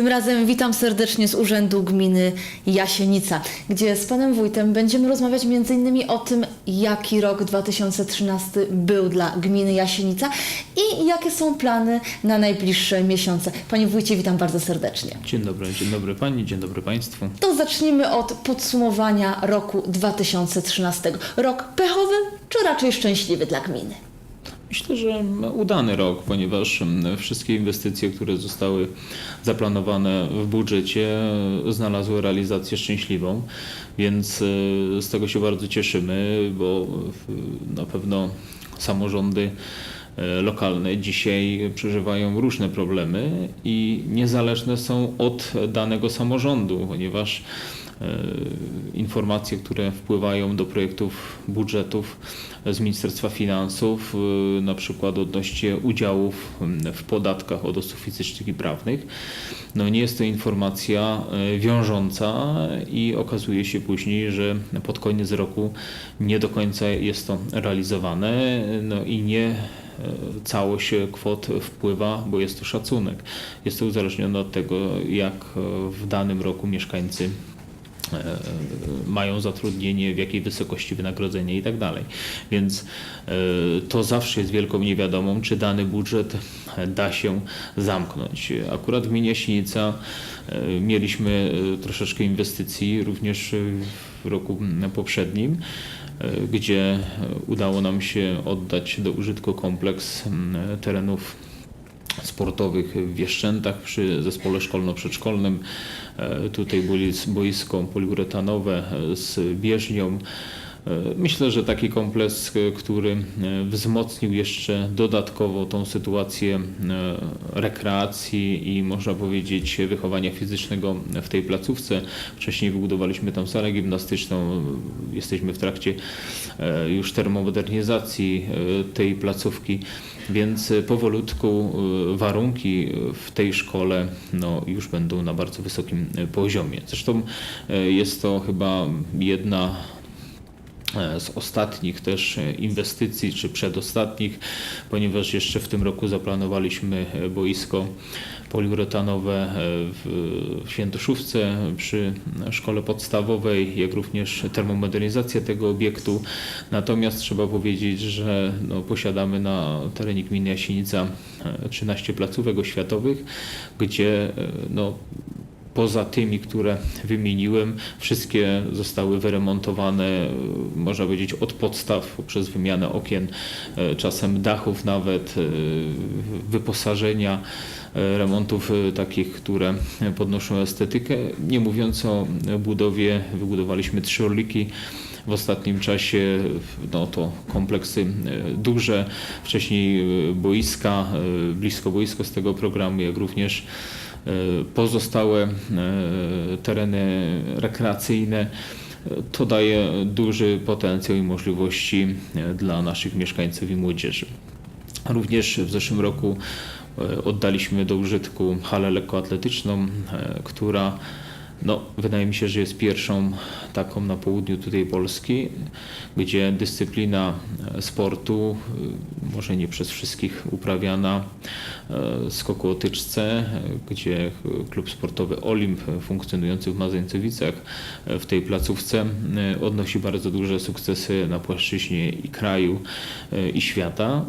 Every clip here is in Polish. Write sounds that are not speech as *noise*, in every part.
Tym razem witam serdecznie z Urzędu Gminy Jasienica, gdzie z Panem Wójtem będziemy rozmawiać m.in. o tym, jaki rok 2013 był dla Gminy Jasienica i jakie są plany na najbliższe miesiące. Panie Wójcie, witam bardzo serdecznie. Dzień dobry, dzień dobry Pani, dzień dobry Państwu. To zacznijmy od podsumowania roku 2013. Rok pechowy czy raczej szczęśliwy dla gminy? Myślę, że udany rok, ponieważ mm, wszystkie inwestycje, które zostały zaplanowane w budżecie, znalazły realizację szczęśliwą, więc y, z tego się bardzo cieszymy, bo y, na pewno samorządy lokalne dzisiaj przeżywają różne problemy i niezależne są od danego samorządu, ponieważ e, informacje, które wpływają do projektów budżetów z Ministerstwa Finansów, e, na przykład odnośnie udziałów w podatkach od osób fizycznych i prawnych. No nie jest to informacja e, wiążąca i okazuje się później, że pod koniec roku nie do końca jest to realizowane no i nie e, całość kwot wpływa, bo jest to szacunek. Jest to uzależnione od tego, jak e, w danym roku mieszkańcy e, mają zatrudnienie, w jakiej wysokości wynagrodzenie i tak dalej. Więc e, to zawsze jest wielką niewiadomą, czy dany budżet da się zamknąć. Akurat w gminie Sinica e, mieliśmy e, troszeczkę inwestycji również e, w roku poprzednim, e, gdzie udało nam się oddać do użytku kompleks mm, terenów sportowych w Wieszczętach przy zespole szkolno-przedszkolnym. E, Tutaj bois- boisko poliuretanowe e, z bieżnią. Myślę, że taki kompleks, e, który e, wzmocnił jeszcze dodatkowo tą sytuację e, rekreacji i można powiedzieć wychowania fizycznego w tej placówce. Wcześniej wybudowaliśmy tam salę gimnastyczną. Jesteśmy w trakcie już termomodernizacji tej placówki. Więc powolutku warunki w tej szkole no, już będą na bardzo wysokim poziomie. Zresztą jest to chyba jedna z ostatnich też e, inwestycji, czy przedostatnich, ponieważ jeszcze w tym roku zaplanowaliśmy e, boisko poliuretanowe e, w Świętoszówce przy szkole podstawowej, jak również termomodernizację tego obiektu. Natomiast trzeba powiedzieć, że no, posiadamy na terenie gminy Jasienica e, 13 placówek oświatowych, gdzie e, no, Poza tymi, które wymieniłem, wszystkie zostały wyremontowane, można powiedzieć, od podstaw poprzez wymianę okien, e, czasem dachów nawet, e, wyposażenia, e, remontów takich, które podnoszą estetykę. Nie mówiąc o budowie, wybudowaliśmy trzy orliki. W ostatnim czasie no to kompleksy duże, wcześniej boiska, blisko boisko z tego programu, jak również pozostałe e, tereny rekreacyjne. E, To daje duży potencjał i możliwości e, dla naszych mieszkańców i młodzieży. Również w zeszłym roku e, oddaliśmy do użytku halę lekkoatletyczną, e, która no, wydaje mi się, że jest pierwszą taką na południu tutaj Polski, gdzie dyscyplina sportu, e, może nie przez wszystkich uprawiana, e, skoku o tyczce, e, gdzie klub sportowy Olimp funkcjonujący w Mazańcowicach w tej placówce odnosi bardzo duże sukcesy na płaszczyźnie i kraju i świata.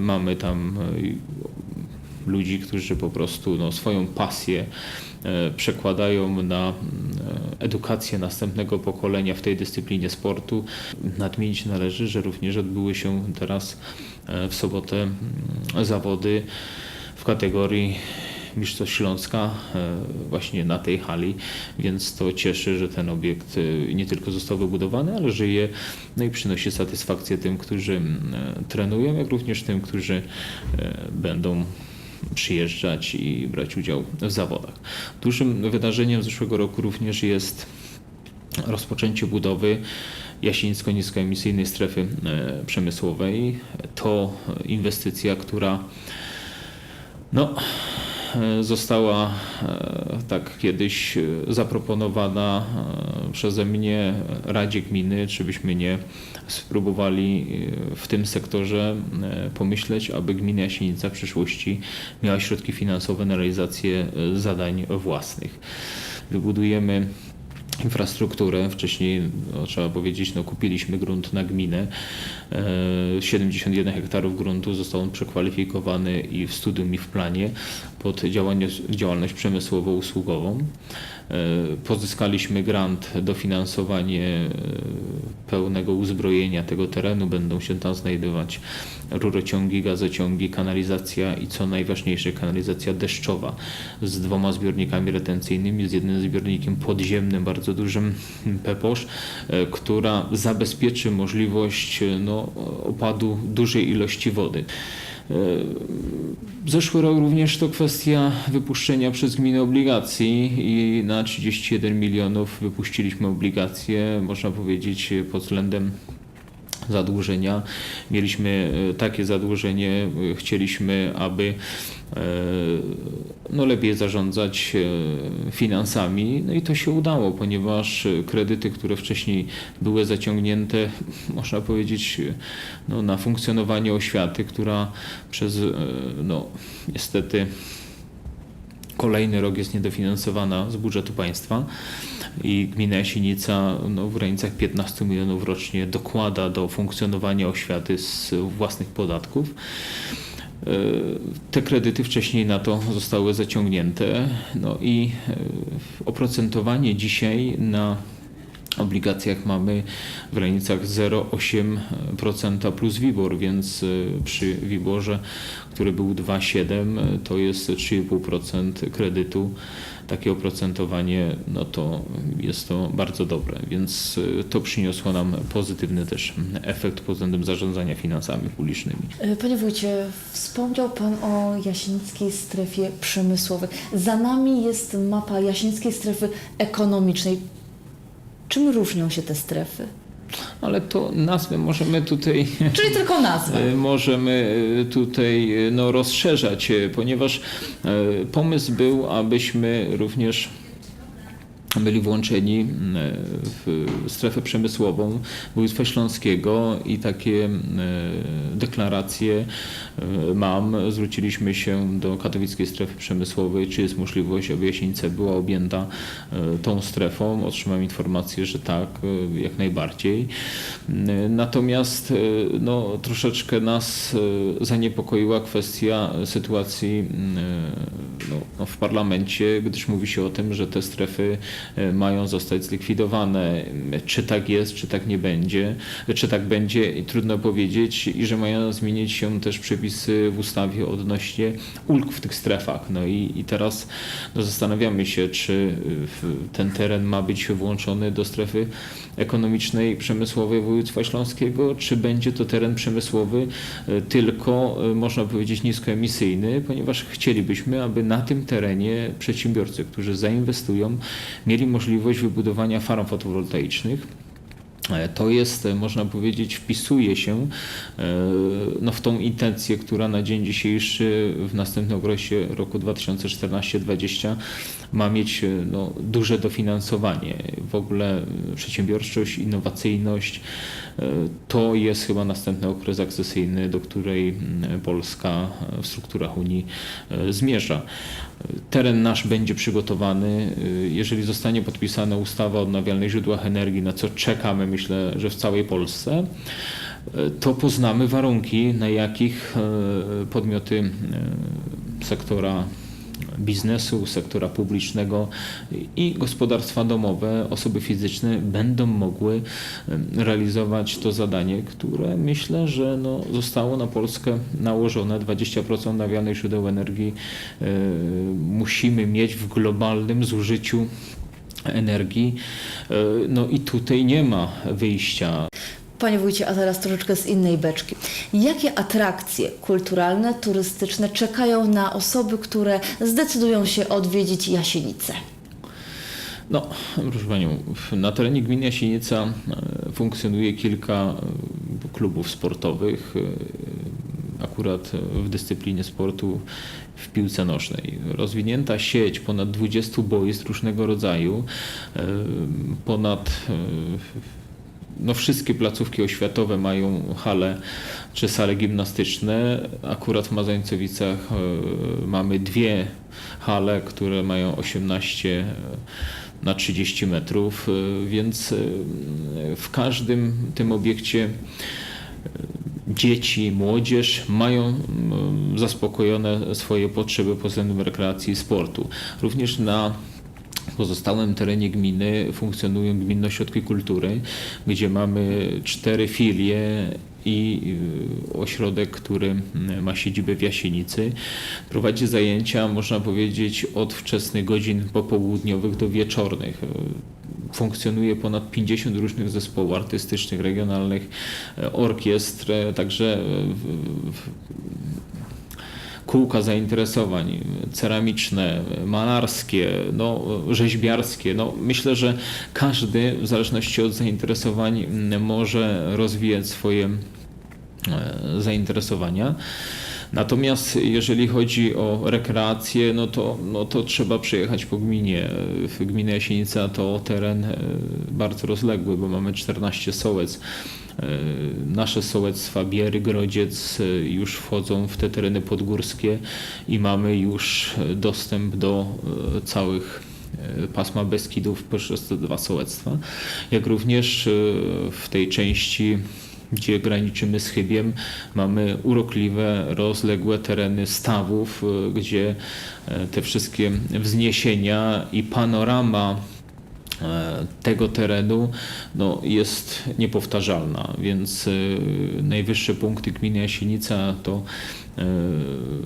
Mamy tam ludzi, którzy po prostu no, swoją pasję e, przekładają na e, edukację następnego pokolenia w tej dyscyplinie sportu. Nadmienić należy, że również odbyły się teraz e, w sobotę mm, zawody w kategorii Mistrzostw Śląska właśnie na tej hali, więc to cieszy, że ten obiekt nie tylko został wybudowany, ale żyje no i przynosi satysfakcję tym, którzy mm, trenują, jak również tym, którzy będą przyjeżdżać i brać udział w zawodach. Dużym wydarzeniem zeszłego roku również jest rozpoczęcie budowy jasińsko-niskoemisyjnej strefy e, przemysłowej. To inwestycja, która no, została e, tak kiedyś e, zaproponowana e, przeze mnie Radzie Gminy, czy byśmy nie spróbowali e, w tym sektorze e, pomyśleć, aby gmina Jasienica w przyszłości miała środki finansowe na realizację e, zadań własnych. Wybudujemy infrastrukturę. Wcześniej, no, trzeba powiedzieć, no, kupiliśmy grunt na gminę. E, 71 hektarów gruntu został przekwalifikowany i w studium i w planie pod działalność przemysłowo-usługową. E, Pozyskaliśmy grant, dofinansowanie e, pełnego uzbrojenia tego terenu. Będą się tam znajdować rurociągi, gazociągi, kanalizacja i co najważniejsze kanalizacja deszczowa z dwoma zbiornikami retencyjnymi, z jednym zbiornikiem podziemnym, bardzo dużym *laughs* PEPOSZ, e, która zabezpieczy możliwość no, opadu dużej ilości wody. E, Zeszły rok również to kwestia wypuszczenia przez gminę obligacji i na 31 milionów wypuściliśmy obligacje, można powiedzieć, pod względem zadłużenia. Mieliśmy e, takie zadłużenie, e, chcieliśmy, aby e, no, lepiej zarządzać finansami. No i to się udało, ponieważ kredyty, które wcześniej były zaciągnięte, *laughs* można powiedzieć, no, na funkcjonowanie oświaty, która przez no, niestety kolejny rok jest niedofinansowana z budżetu państwa i gmina Jasienica no, w granicach 15 milionów rocznie dokłada do funkcjonowania oświaty z własnych podatków. E, Te kredyty wcześniej na to zostały zaciągnięte, no i e, oprocentowanie dzisiaj na obligacjach mamy w granicach 0,8% plus WIBOR, więc y, przy WIBORze, który był 2,7 y, to jest 3,5% kredytu. Takie oprocentowanie, no to jest to bardzo dobre, więc y, to przyniosło nam pozytywny też efekt pod względem zarządzania finansami publicznymi. E, Panie wójcie, wspomniał Pan o jasienickiej strefie przemysłowej. Za nami jest mapa jasienickiej strefy ekonomicznej. Czym różnią się te strefy? Ale to nazwę możemy tutaj Czyli tylko nazwa. *laughs* E, możemy e, tutaj e, no, rozszerzać, e, ponieważ pomysł był, abyśmy również byli włączeni m, w strefę przemysłową województwa śląskiego i takie m, deklaracje e, mam. Zwróciliśmy się do katowickiej strefy przemysłowej, czy jest możliwość, aby Jasienica była objęta e, tą strefą. Otrzymałem informację, że tak, e, jak najbardziej. Natomiast e, no, troszeczkę nas e, zaniepokoiła kwestia sytuacji no, w parlamencie, gdyż mówi się o tym, że te strefy e, mają zostać zlikwidowane. Czy tak jest, czy tak nie będzie, czy tak będzie, trudno powiedzieć, i że mają zmienić się też przepisy w ustawie odnośnie ulg w tych strefach. No i, i teraz no, zastanawiamy się, czy w- ten teren ma być włączony do strefy ekonomicznej, przemysłowej województwa śląskiego, czy będzie to teren przemysłowy y, tylko, można powiedzieć, niskoemisyjny, ponieważ chcielibyśmy, aby na tym terenie przedsiębiorcy, którzy zainwestują, mieli możliwość wybudowania farm fotowoltaicznych. E, To jest, e, można powiedzieć, wpisuje się e, no, w tą intencję, która na dzień dzisiejszy w następnym okresie roku 2014-2020 ma mieć no, duże dofinansowanie. W ogóle przedsiębiorczość, innowacyjność to jest chyba następny okres akcesyjny, do której Polska w strukturach Unii zmierza. Teren nasz będzie przygotowany. y, Jeżeli zostanie podpisana ustawa o odnawialnych źródłach energii, na co czekamy, myślę, że w całej Polsce, y, to poznamy warunki, na jakich y, podmioty sektora biznesu, sektora publicznego i gospodarstwa domowe, osoby fizyczne będą mogły realizować to zadanie, które myślę, że no, zostało na Polskę nałożone. 20% odnawialnych źródeł energii y, musimy mieć w globalnym zużyciu energii. Y, No i tutaj nie ma wyjścia. Panie wójcie, a teraz troszeczkę z innej beczki. Jakie atrakcje kulturalne, turystyczne czekają na osoby, które zdecydują się odwiedzić Jasienicę? No, proszę Panią, na terenie gminy Jasienica e, funkcjonuje kilka e, klubów sportowych. e, akurat w dyscyplinie sportu w piłce nożnej. Rozwinięta sieć ponad 20 boisk różnego rodzaju, ponad no wszystkie placówki oświatowe mają hale czy sale gimnastyczne. Akurat w Mazańcowicach e, mamy dwie hale, które mają 18 na 30 metrów, e, więc e, w każdym tym obiekcie e, dzieci, młodzież mają zaspokojone swoje potrzeby pod względem rekreacji i sportu. Również na pozostałym terenie gminy funkcjonują gminne ośrodki kultury, gdzie mamy cztery filie i y, ośrodek, który y, ma siedzibę w Jasienicy. Prowadzi zajęcia, można powiedzieć, od wczesnych godzin popołudniowych do wieczornych. Funkcjonuje ponad 50 różnych zespołów artystycznych, regionalnych, y, orkiestr, także w- w- kółka zainteresowań ceramiczne, malarskie, no, rzeźbiarskie. No, myślę, że każdy w zależności od zainteresowań może rozwijać swoje e, zainteresowania. Natomiast jeżeli chodzi o rekreację, no to, no to trzeba przejechać po gminie. W gminie Jasienica to teren e, bardzo rozległy, bo mamy 14 sołec. E, Nasze sołectwa Biery, Grodziec e, już wchodzą w te tereny podgórskie i mamy już dostęp do całych pasma Beskidów poprzez te dwa sołectwa, jak również w tej części gdzie graniczymy z Chybiem, mamy urokliwe, rozległe tereny stawów, e, gdzie e, te wszystkie wzniesienia i panorama e, tego terenu no, jest niepowtarzalna, więc najwyższe punkty gminy Jasienica to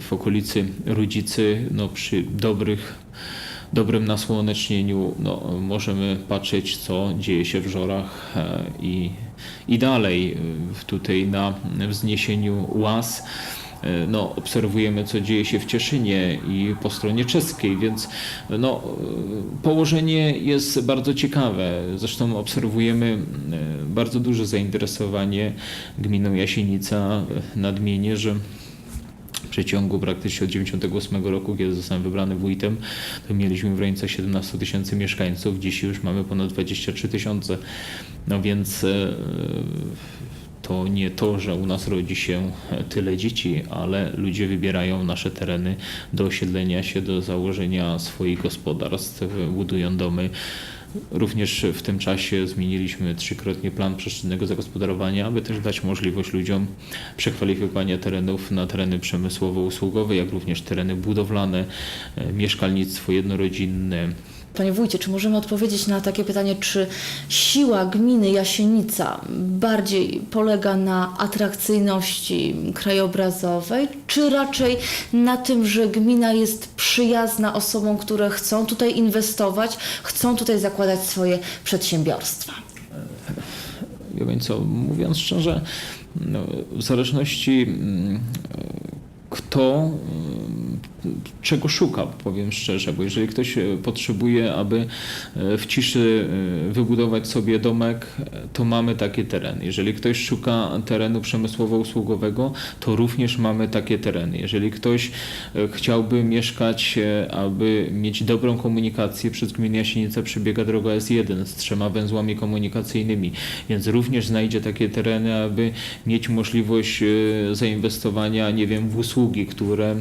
w okolicy Rudzicy no, przy dobrych dobrym nasłonecznieniu no, możemy patrzeć, co dzieje się w Żorach e, i, i dalej e, tutaj na wzniesieniu łaz. e, No, obserwujemy, co dzieje się w Cieszynie i po stronie czeskiej, więc no, położenie jest bardzo ciekawe. Zresztą obserwujemy bardzo duże zainteresowanie gminą Jasienica, nadmienię, że przeciągu praktycznie od 98 roku, kiedy zostałem wybrany wójtem, to mieliśmy w granicach 17 tysięcy mieszkańców. Dziś już mamy ponad 23 tysiące. No więc e, to nie to, że u nas rodzi się tyle dzieci, ale ludzie wybierają nasze tereny do osiedlenia się, do założenia swoich gospodarstw, budują domy. Również w tym czasie zmieniliśmy trzykrotnie plan przestrzennego zagospodarowania, aby też dać możliwość ludziom przekwalifikowania terenów na tereny przemysłowo-usługowe, jak również tereny budowlane, e, mieszkalnictwo jednorodzinne, Panie wójcie, czy możemy odpowiedzieć na takie pytanie, czy siła gminy Jasienica bardziej polega na atrakcyjności krajobrazowej, czy raczej na tym, że gmina jest przyjazna osobom, które chcą tutaj inwestować, chcą tutaj zakładać swoje przedsiębiorstwa? Wie pani co, mówiąc szczerze, no, w zależności mm, kto mm, czego szuka, powiem szczerze, bo jeżeli ktoś e, potrzebuje, aby e, w ciszy e, wybudować sobie domek, to mamy takie tereny. Jeżeli ktoś szuka terenu przemysłowo-usługowego, to również mamy takie tereny. Jeżeli ktoś chciałby mieszkać, aby mieć dobrą komunikację, przez gminę Jasienica przebiega droga S1 z trzema węzłami komunikacyjnymi, więc również znajdzie takie tereny, aby mieć możliwość zainwestowania, nie wiem, w usługi, które e,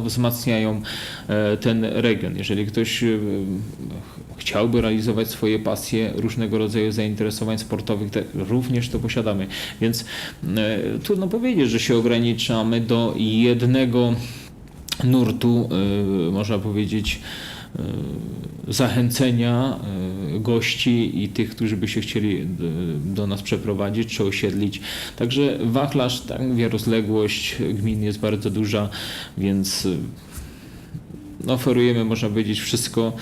wzmacniają e, ten region. Jeżeli ktoś e, chciałby realizować swoje pasje, różnego rodzaju zainteresowań sportowych, również to posiadamy. Więc e, trudno powiedzieć, że się ograniczamy do jednego nurtu, można powiedzieć, zachęcenia e, gości i tych, którzy by się chcieli do, do nas przeprowadzić czy osiedlić. Także wachlarz, tak mówię, rozległość gmin jest bardzo duża, więc e, oferujemy, można powiedzieć, wszystko,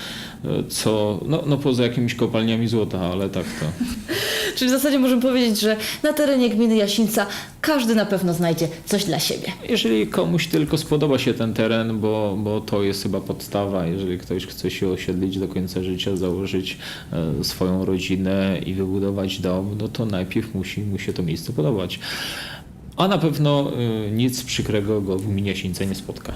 e, co, no, no poza jakimiś kopalniami złota, ale tak to. *laughs* Czyli w zasadzie możemy powiedzieć, że na terenie gminy Jasińca każdy na pewno znajdzie coś dla siebie. Jeżeli komuś tylko spodoba się ten teren, bo, bo to jest chyba podstawa, jeżeli ktoś chce się osiedlić do końca życia, założyć e, swoją rodzinę i wybudować dom, no to najpierw musi mu się to miejsce podobać. a na pewno y, nic przykrego go w gminie Jasienice nie spotka.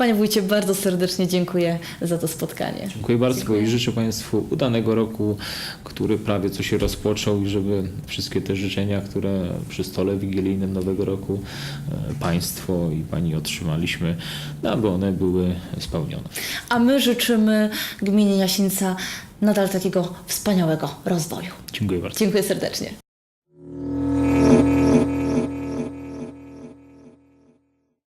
Panie wójcie, bardzo serdecznie dziękuję za to spotkanie. Dziękuję bardzo Dziękuję. i życzę Państwu udanego roku, który prawie co się rozpoczął i żeby wszystkie te życzenia, które przy stole wigilijnym Nowego Roku e, Państwo i Pani otrzymaliśmy, aby one były spełnione. A my życzymy gminie Jasienica nadal takiego wspaniałego rozwoju. Dziękuję bardzo. Dziękuję serdecznie.